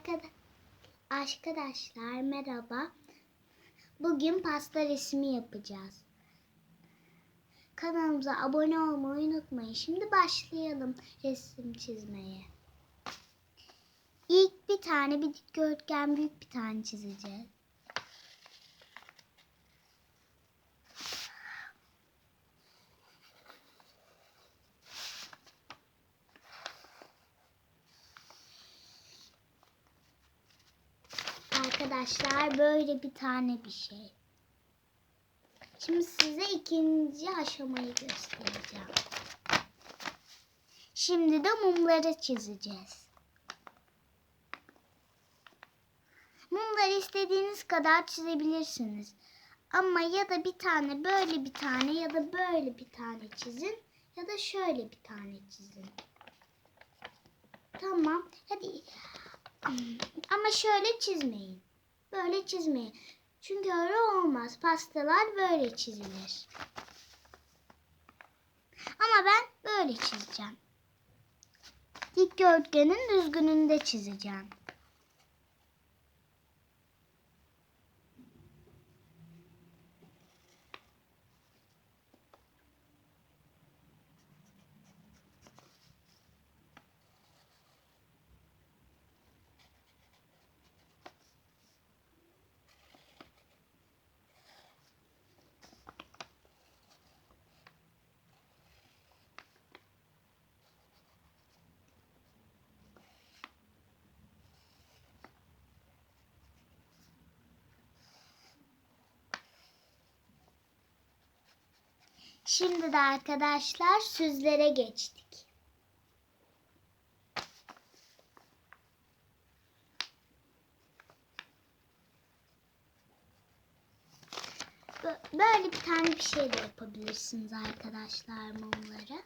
Arkada Arkadaşlar merhaba. Bugün pasta resmi yapacağız. Kanalımıza abone olmayı unutmayın. Şimdi başlayalım resim çizmeye. İlk bir tane bir dikdörtgen büyük bir tane çizeceğiz. Arkadaşlar böyle bir tane bir şey. Şimdi size ikinci aşamayı göstereceğim. Şimdi de mumları çizeceğiz. Mumları istediğiniz kadar çizebilirsiniz. Ama ya da bir tane böyle bir tane ya da böyle bir tane çizin ya da şöyle bir tane çizin. Tamam. Hadi ama şöyle çizmeyin. Böyle çizmeyin. Çünkü öyle olmaz. Pastalar böyle çizilir. Ama ben böyle çizeceğim. Dikdörtgenin düzgününde çizeceğim. Şimdi de arkadaşlar süzlere geçtik. Bö- Böyle bir tane bir şey de yapabilirsiniz arkadaşlar mumları.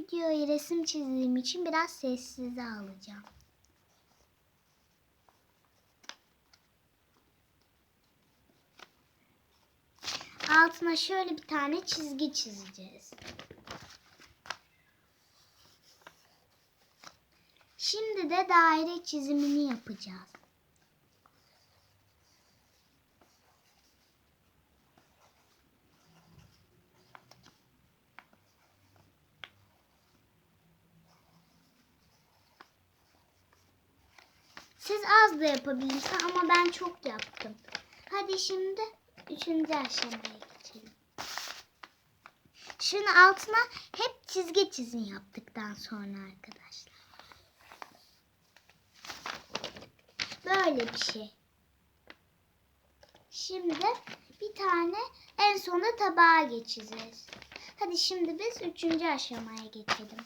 Videoyu resim çizdiğim için biraz sessize alacağım. Altına şöyle bir tane çizgi çizeceğiz. Şimdi de daire çizimini yapacağız. Siz az da yapabilirsiniz ama ben çok yaptım. Hadi şimdi üçüncü aşamaya geçelim. Şunun altına hep çizgi çizin yaptıktan sonra arkadaşlar. Böyle bir şey. Şimdi bir tane en sona tabağa geçeceğiz. Hadi şimdi biz üçüncü aşamaya geçelim.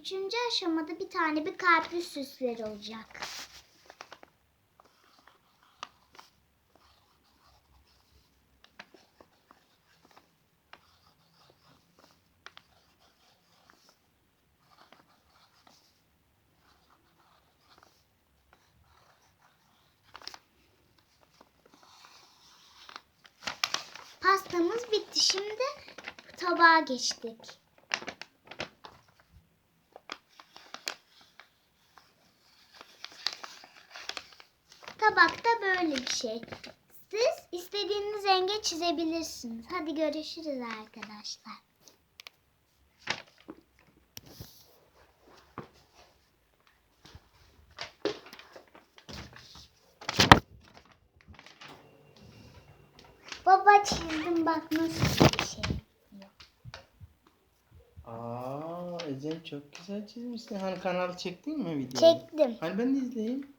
Üçüncü aşamada bir tane bir kalpli süsleri olacak. Pastamız bitti. Şimdi tabağa geçtik. Tabakta böyle bir şey. Siz istediğiniz renge çizebilirsiniz. Hadi görüşürüz arkadaşlar. Baba çizdim bak nasıl bir şey. Aa, Ecem çok güzel çizmişsin. Hani kanal çektin mi video? Çektim. Hani ben de izleyeyim.